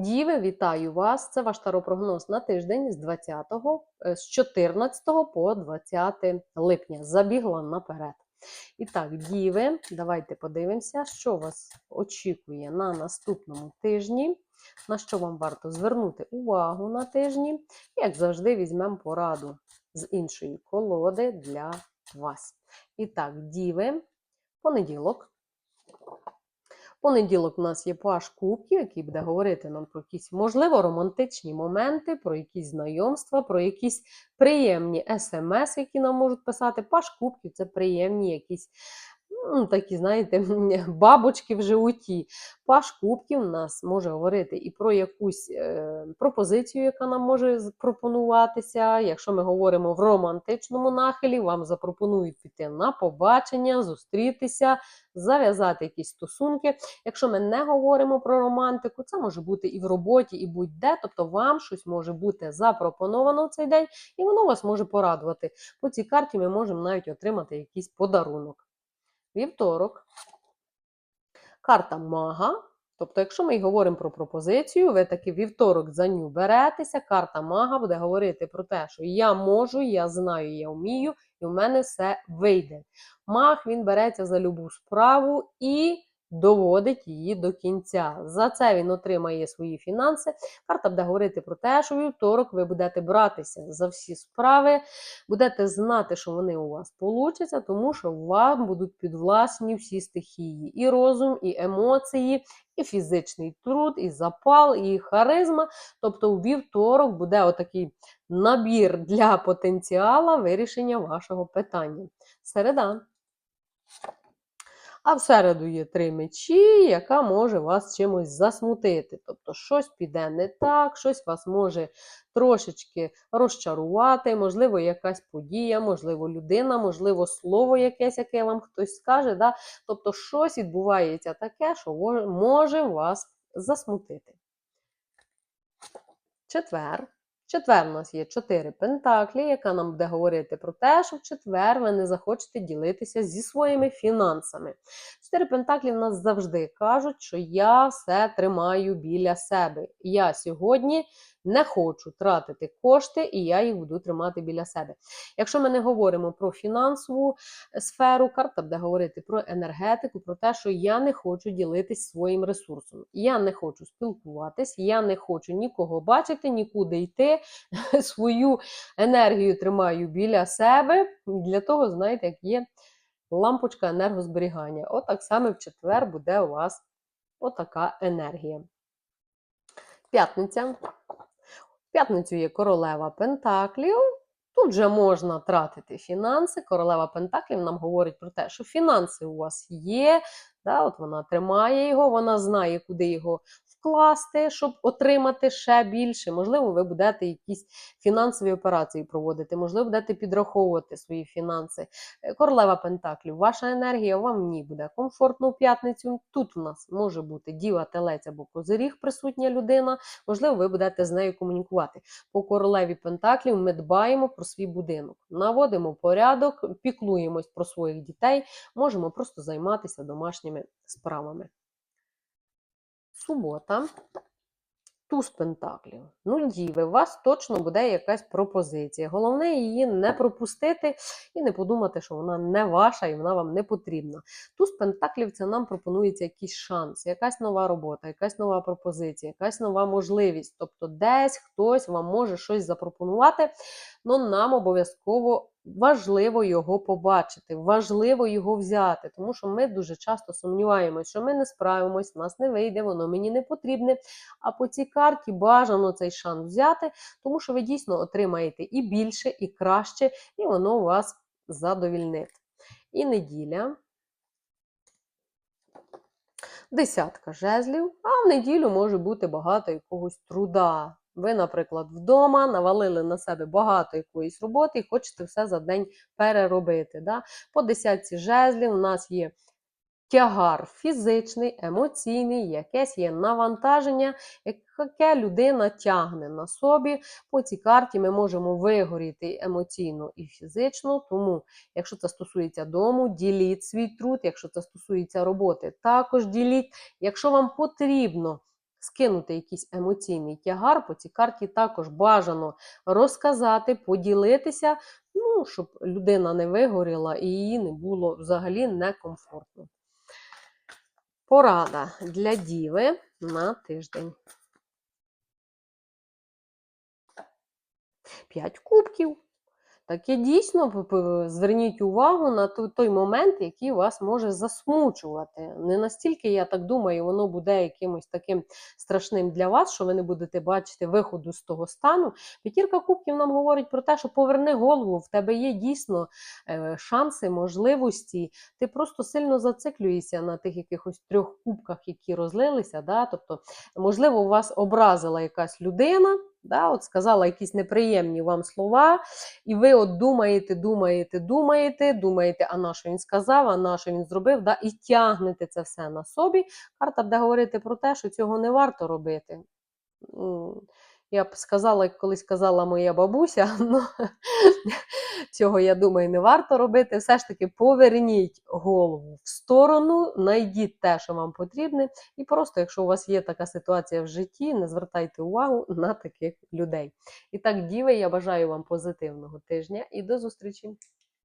Діви, вітаю вас! Це ваш таропрогноз на тиждень з 20, е, з 14 по 20 липня. Забігла наперед. І так, діви, давайте подивимося, що вас очікує на наступному тижні, на що вам варто звернути увагу на тижні. Як завжди, візьмемо пораду з іншої колоди для вас. І так, діви, понеділок. Понеділок у нас є паш кубків, який буде говорити нам про якісь, можливо, романтичні моменти, про якісь знайомства, про якісь приємні смс, які нам можуть писати. Паш кубків це приємні якісь. Ну, такі, знаєте, бабочки в животі. Паш кубків нас може говорити і про якусь е, пропозицію, яка нам може пропонуватися. Якщо ми говоримо в романтичному нахилі, вам запропонують піти на побачення, зустрітися, зав'язати якісь стосунки. Якщо ми не говоримо про романтику, це може бути і в роботі, і будь-де. Тобто вам щось може бути запропоновано в цей день, і воно вас може порадувати. По цій карті ми можемо навіть отримати якийсь подарунок. Вівторок. Карта мага. Тобто, якщо ми говоримо про пропозицію, ви таки вівторок за ню беретеся, карта мага буде говорити про те, що я можу, я знаю, я вмію, і в мене все вийде. Маг він береться за любу справу і доводить її до кінця. За це він отримає свої фінанси. Карта буде говорити про те, що вівторок ви будете братися за всі справи, будете знати, що вони у вас получаться, тому що вам будуть підвласні всі стихії: і розум, і емоції, і фізичний труд, і запал, і харизма. Тобто, у вівторок буде отакий набір для потенціала вирішення вашого питання. Середа. А в середу є три мечі, яка може вас чимось засмутити. Тобто, щось піде не так, щось вас може трошечки розчарувати, можливо, якась подія, можливо, людина, можливо, слово якесь, яке вам хтось скаже. Да? Тобто, щось відбувається таке, що може вас засмутити. Четвер. Четвер у нас є чотири пентаклі, яка нам буде говорити про те, що в четвер ви не захочете ділитися зі своїми фінансами. Чотири пентаклі в нас завжди кажуть, що я все тримаю біля себе. Я сьогодні не хочу тратити кошти, і я їх буду тримати біля себе. Якщо ми не говоримо про фінансову сферу, карта буде говорити про енергетику, про те, що я не хочу ділитись своїм ресурсом. Я не хочу спілкуватись, я не хочу нікого бачити, нікуди йти. Свою енергію тримаю біля себе. Для того, знаєте, як є лампочка енергозберігання. От так само в четвер буде у вас отака енергія. П'ятниця. П'ятницю є королева Пентаклів. Тут же можна тратити фінанси. Королева Пентаклів нам говорить про те, що фінанси у вас є. Да, от Вона тримає його, вона знає, куди його вкласти, щоб отримати ще більше. Можливо, ви будете якісь фінансові операції проводити, можливо, будете підраховувати свої фінанси. Е, королева Пентаклів, ваша енергія вам в ній буде комфортно у п'ятницю. Тут у нас може бути діва, телець або козиріг, присутня людина. Можливо, ви будете з нею комунікувати. По королеві Пентаклів ми дбаємо про свій будинок, наводимо порядок, піклуємось про своїх дітей, можемо просто займатися домашніми справами субота. Туз пентаклів. Ну, діви, у вас точно буде якась пропозиція. Головне її не пропустити і не подумати, що вона не ваша і вона вам не потрібна. Туз пентаклів це нам пропонується якийсь шанс, якась нова робота, якась нова пропозиція, якась нова можливість. Тобто, десь хтось вам може щось запропонувати, але нам обов'язково важливо його побачити, важливо його взяти, тому що ми дуже часто сумніваємося, що ми не справимось, нас не вийде, воно мені не потрібне. А по цій карті бажано цей шанс взяти, тому що ви дійсно отримаєте і більше, і краще, і воно вас задовільнить. І неділя. Десятка жезлів, а в неділю може бути багато якогось труда. Ви, наприклад, вдома навалили на себе багато якоїсь роботи і хочете все за день переробити. Да? По десятці жезлів у нас є тягар фізичний, емоційний, якесь є навантаження, яке людина тягне на собі. По цій карті ми можемо вигоріти емоційно і фізично. Тому, якщо це стосується дому, діліть свій труд, якщо це стосується роботи, також діліть. Якщо вам потрібно скинути якийсь емоційний тягар. По цій карті також бажано розказати, поділитися, ну, щоб людина не вигоріла і їй не було взагалі некомфортно. Порада для діви на тиждень. П'ять кубків. Таке дійсно зверніть увагу на той- момент, який вас може засмучувати. Не настільки, я так думаю, воно буде якимось таким страшним для вас, що ви не будете бачити виходу з того стану. П'ятірка кубків нам говорить про те, що поверни голову, в тебе є дійсно е, шанси, можливості. Ти просто сильно зациклюєшся на тих якихось трьох кубках, які розлилися. Да? Тобто, можливо, вас образила якась людина. Да, от сказала якісь неприємні вам слова, і ви от думаєте, думаєте, думаєте, думаєте, а на що він сказав, а на що він зробив, да, і тягнете це все на собі. Карта буде говорити про те, що цього не варто робити. Я б сказала, як колись казала моя бабуся, ну, цього, я думаю, не варто робити. Все ж таки поверніть голову в сторону, знайдіть те, що вам потрібне, і просто, якщо у вас є така ситуація в житті, не звертайте увагу на таких людей. І так, діви, я бажаю вам позитивного тижня і до зустрічі!